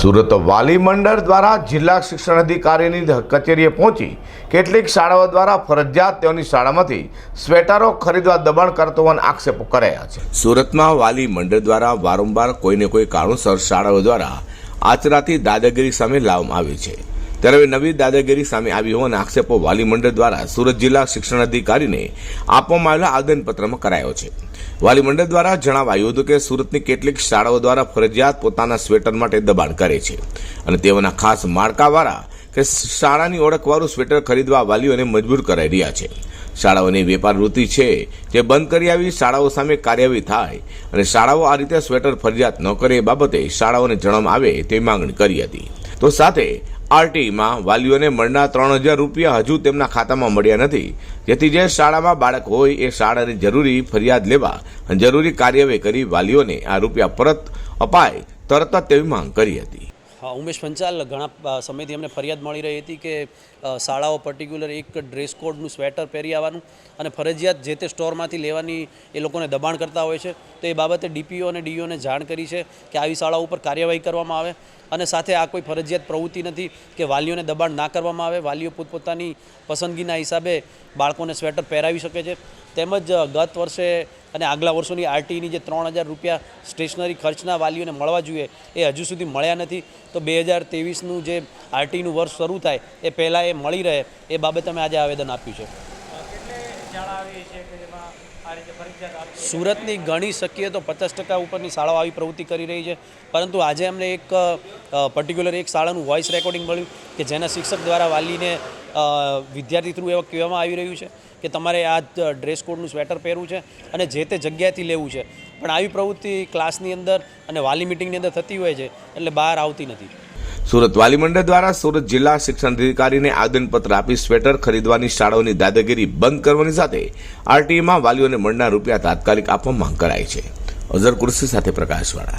સુરત વાલી મંડળ દ્વારા જિલ્લા શિક્ષણ અધિકારીની કચેરીએ પહોંચી કેટલીક શાળાઓ દ્વારા ફરજિયાત તેઓની શાળામાંથી સ્વેટરો ખરીદવા દબાણ કરતો હોવાના આક્ષેપો કરાયા છે. સુરતમાં વાલી મંડળ દ્વારા વારંવાર કોઈને કોઈ કારણોસર શાળાઓ દ્વારા આચરાતી દાદાગીરી સામે લાવવામાં આવી છે. ત્યારે હવે નવી દાદાગીરી સામે આવી હોવાના આક્ષેપો વાલી મંડળ દ્વારા સુરત જિલ્લા શિક્ષણ અધિકારીને આપવામાં આવેલા આવેદનપત્રમાં કરાયો છે. વાલી મંડળ દ્વારા જણાવાયું હતું કે સુરતની કેટલીક શાળાઓ દ્વારા ફરજિયાત પોતાના સ્વેટર માટે દબાણ કરે છે. અને તેઓના ખાસ માળકાવાળા કે શાળાની ઓળખવાળું સ્વેટર ખરીદવા વાલીઓને મજબૂર કરાઈ રહ્યા છે. શાળાઓની વેપાર વૃત્તિ છે જે બંધ કરી આવી શાળાઓ સામે કાર્યવાહી થાય અને શાળાઓ આ રીતે સ્વેટર ફરજિયાત ન કરે એ બાબતે શાળાઓને જણાવવામાં આવે તેવી માંગણી કરી હતી. તો સાથે આરટીમાં વાલીઓને મળનાર ત્રણ હજાર રૂપિયા હજુ તેમના ખાતામાં મળ્યા નથી. જેથી જે શાળામાં બાળક હોય એ શાળાની જરૂરી ફરિયાદ લેવા જરૂરી કાર્યવાહી કરી વાલીઓને આ રૂપિયા પરત અપાય, તરત જ તેવી માંગ કરી હતી. ઉમેશ પંચાલ, ઘણા સમયથી અમને ફરિયાદ મળી રહી હતી કે શાળાઓ પર્ટિક્યુલર એક ડ્રેસ કોડનું સ્વેટર પહેરી આવવાનું અને ફરજિયાત જે તે સ્ટોરમાંથી લેવાની એ લોકોને દબાણ કરતા હોય છે. તો એ બાબતે ડીપીઓ અને ડીઓને જાણ કરી છે કે આવી શાળાઓ ઉપર કાર્યવાહી કરવામાં આવે અને સાથે આ કોઈ ફરજિયાત પ્રવૃત્તિ નથી કે વાલીઓને દબાણ ના કરવામાં આવે. વાલીઓ પોતપોતાની પસંદગીના હિસાબે બાળકોને સ્વેટર પહેરાવી શકે છે. તેમજ ગત વર્ષે અને આગલા વર્ષોની આરટીની જે ત્રણ હજાર રૂપિયા સ્ટેશનરી ખર્ચના વાલીઓને મળવા જોઈએ, એ હજુ સુધી મળ્યા નથી. તો બે હજાર તેવીસનું જે આરટીનું વર્ષ શરૂ થાય, એ પહેલાં એ મળી રહે, એ બાબતે અમે આજે આવેદન આપ્યું છે. સુરતની ગણી શકીએ તો પચાસ ટકા ઉપરની શાળાઓ આવી પ્રવૃત્તિ કરી રહી છે. પરંતુ આજે અમને એક પર્ટિક્યુલર એક શાળાનું વોઇસ રેકોર્ડિંગ મળ્યું કે જેના શિક્ષક દ્વારા વાલીને વિદ્યાર્થી થ્રુ એવા કહેવામાં આવી રહ્યું છે કે તમારે આ ડ્રેસ કોડનું સ્વેટર પહેરવું છે અને જે તે જગ્યાએથી લેવું છે. પણ આવી પ્રવૃત્તિ ક્લાસની અંદર અને વાલી મિટિંગની અંદર થતી હોય છે, એટલે બહાર આવતી નથી. સુરત વાલી મંડળ દ્વારા સુરત જિલ્લા શિક્ષણ અધિકારીને આવેદનપત્ર આપી સ્વેટર ખરીદવાની શાળાઓની દાદાગીરી બંધ કરવાની સાથે આરટીએમાં વાલીઓને મળનાર રૂપિયા તાત્કાલિક આપવા માંગ કરાઈ છે. અઝર કુર્સી સાથે પ્રકાશવાળા.